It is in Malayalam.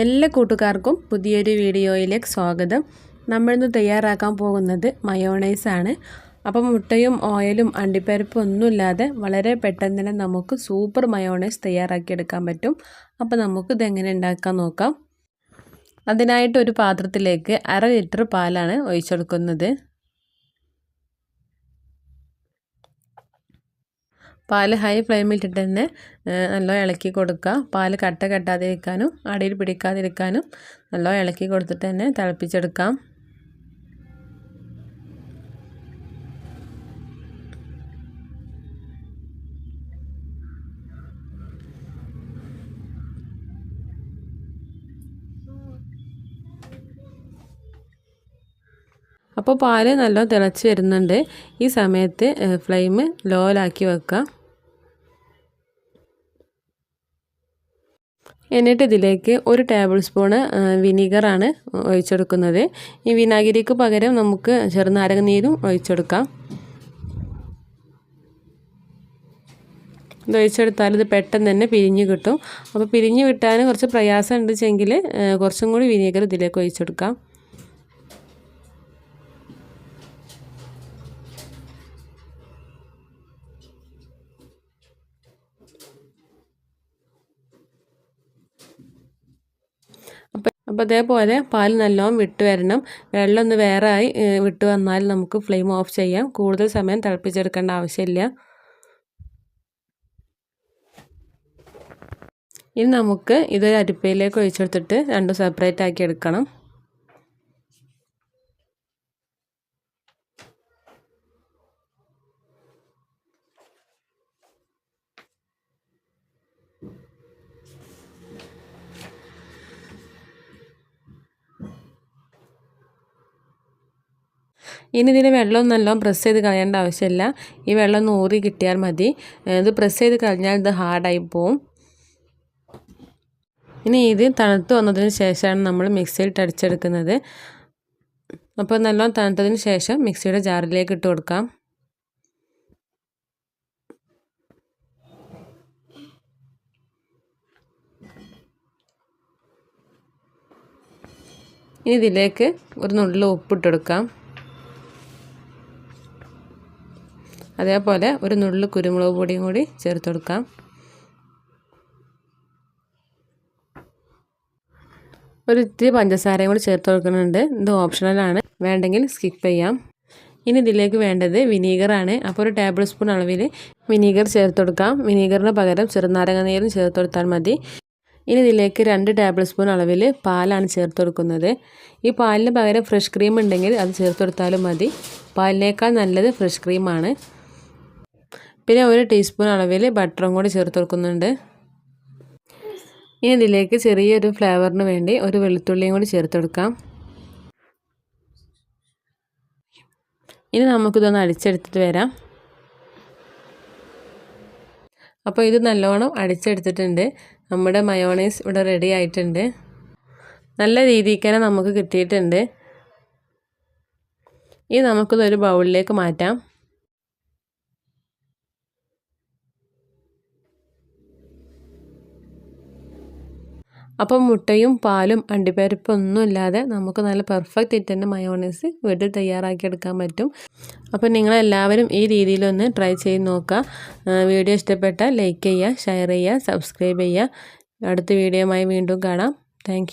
എല്ലാ കൂട്ടുകാർക്കും പുതിയൊരു വീഡിയോയിലേക്ക് സ്വാഗതം. നമ്മളിന്ന് തയ്യാറാക്കാൻ പോകുന്നത് മയോണൈസാണ് അപ്പം മുട്ടയും ഓയിലും അണ്ടിപ്പരിപ്പും ഒന്നുമില്ലാതെ വളരെ പെട്ടെന്ന് തന്നെ നമുക്ക് സൂപ്പർ മയോണൈസ് തയ്യാറാക്കിയെടുക്കാൻ പറ്റും. അപ്പോൾ നമുക്ക് ഇതെങ്ങനെ ഉണ്ടാക്കാൻ നോക്കാം. അതിനായിട്ട് ഒരു പാത്രത്തിലേക്ക് അര ലിറ്റർ പാലാണ് ഒഴിച്ചെടുക്കുന്നത്. പാൽ ഹൈ ഫ്ലെയിമിലിട്ടിട്ട് തന്നെ നല്ലോണം ഇളക്കി കൊടുക്കുക. പാൽ കട്ട കെട്ടാതിരിക്കാനും അടിയിൽ പിടിക്കാതിരിക്കാനും നല്ലോണം ഇളക്കി കൊടുത്തിട്ട് തന്നെ തിളപ്പിച്ചെടുക്കാം. അപ്പോൾ പാൽ നല്ല തിളച്ച് വരുന്നുണ്ട്. ഈ സമയത്ത് ഫ്ലെയിം ലോയിലാക്കി വെക്കുക എന്നിട്ട് ഇതിലേക്ക് ഒരു ടേബിൾ സ്പൂണ് വിനീഗറാണ് ഒഴിച്ചെടുക്കുന്നത്. ഈ വിനാഗിരിക്ക് പകരം നമുക്ക് ചെറുനാരങ്ങ നീരും ഒഴിച്ചെടുക്കാം. ഇത് ഒഴിച്ചെടുത്താൽ ഇത് പെട്ടെന്ന് തന്നെ പിരിഞ്ഞ് കിട്ടും. അപ്പോൾ പിരിഞ്ഞ് വിട്ടാൻ കുറച്ച് പ്രയാസം ഉണ്ടെങ്കിൽ കുറച്ചും കൂടി വിനീഗർ ഇതിലേക്ക് ഒഴിച്ചെടുക്കാം. അപ്പോൾ അതേപോലെ പാൽ നല്ലോണം വിട്ട് വരണം. വെള്ളം ഒന്ന് വേറെ ആയി വിട്ട് വന്നാൽ നമുക്ക് ഫ്ലെയിം ഓഫ് ചെയ്യാം. കൂടുതൽ സമയം തിളപ്പിച്ചെടുക്കേണ്ട ആവശ്യമില്ല. ഇനി നമുക്ക് ഇതൊരു അരിപ്പയിലേക്ക് ഒഴിച്ചെടുത്തിട്ട് രണ്ടും സെപ്പറേറ്റ് ആക്കി എടുക്കണം. ഇനി ഇതിന് വെള്ളം നല്ലോണം പ്രസ് ചെയ്ത് കളയേണ്ട ആവശ്യമില്ല ഈ വെള്ളം ഊറി കിട്ടിയാൽ മതി. ഇത് പ്രസ് ചെയ്ത് കളഞ്ഞാൽ ഇത് ഹാർഡായി പോവും. ഇനി ഇത് തണുത്ത് വന്നതിന് ശേഷമാണ് നമ്മൾ മിക്സിയിൽ അടിച്ചെടുക്കുന്നത്. അപ്പോൾ നല്ലോണം തണുത്തതിന് ശേഷം മിക്സിയുടെ ജാറിലേക്ക് ഇട്ട് കൊടുക്കാം. ഇനി ഇതിലേക്ക് ഒരു നുള്ളിൽ ഉപ്പിട്ടെടുക്കാം അതേപോലെ ഒരു നുള്ളു കുരുമുളക് പൊടിയും കൂടി ചേർത്ത് കൊടുക്കാം. ഒരു ഇത്തിരി പഞ്ചസാരയും കൂടി ചേർത്ത് കൊടുക്കുന്നുണ്ട്. ഇത് ഓപ്ഷണലാണ് വേണ്ടെങ്കിൽ സ്കിപ്പ് ചെയ്യാം. ഇനി ഇതിലേക്ക് വേണ്ടത് വിനീഗറാണ് അപ്പോൾ ഒരു ടേബിൾ സ്പൂൺ അളവിൽ വിനീഗർ ചേർത്ത് കൊടുക്കാം. വിനീഗറിന് പകരം ചെറുനാരങ്ങ നീരും ചേർത്ത് കൊടുത്താൽ മതി. ഇനി ഇതിലേക്ക് രണ്ട് ടേബിൾ സ്പൂൺ അളവിൽ പാലാണ് ചേർത്ത് കൊടുക്കുന്നത്. ഈ പാലിന് പകരം ഫ്രഷ് ക്രീം ഉണ്ടെങ്കിൽ അത് ചേർത്ത് കൊടുത്താലും മതി. പാലിനേക്കാൾ നല്ലത് ഫ്രഷ് ക്രീമാണ് പിന്നെ ഒരു ടീസ്പൂൺ അളവിൽ ബട്ടറും കൂടി ചേർത്ത് കൊടുക്കുന്നുണ്ട്. ഇനി ഇതിലേക്ക് ചെറിയൊരു ഫ്ലേവറിന് വേണ്ടി ഒരു വെളുത്തുള്ളിയും കൂടി ചേർത്ത് കൊടുക്കാം. ഇനി നമുക്കിതൊന്ന് അടിച്ചെടുത്തിട്ട് വരാം. അപ്പോൾ ഇത് നല്ലോണം അടിച്ചെടുത്തിട്ടുണ്ട്. നമ്മുടെ മയോണൈസ് ഇവിടെ റെഡി ആയിട്ടുണ്ട്. നല്ല രീതിക്ക് തന്നെ നമുക്ക് കിട്ടിയിട്ടുണ്ട്. ഇനി നമുക്കിതൊരു ബൗളിലേക്ക് മാറ്റാം. അപ്പം മുട്ടയും പാലും അണ്ടിപ്പരിപ്പൊന്നും ഇല്ലാതെ നമുക്ക് നല്ല പെർഫെക്റ്റ് തന്നെ മയോണൈസ് വീട്ടിൽ തയ്യാറാക്കിയെടുക്കാൻ പറ്റും. അപ്പം നിങ്ങളെല്ലാവരും ഈ രീതിയിലൊന്ന് ട്രൈ ചെയ്ത് നോക്കുക. വീഡിയോ ഇഷ്ടപ്പെട്ടാൽ ലൈക്ക് ചെയ്യുക ഷെയർ ചെയ്യുക സബ്സ്ക്രൈബ് ചെയ്യുക. അടുത്ത വീഡിയോയുമായി വീണ്ടും കാണാം. താങ്ക്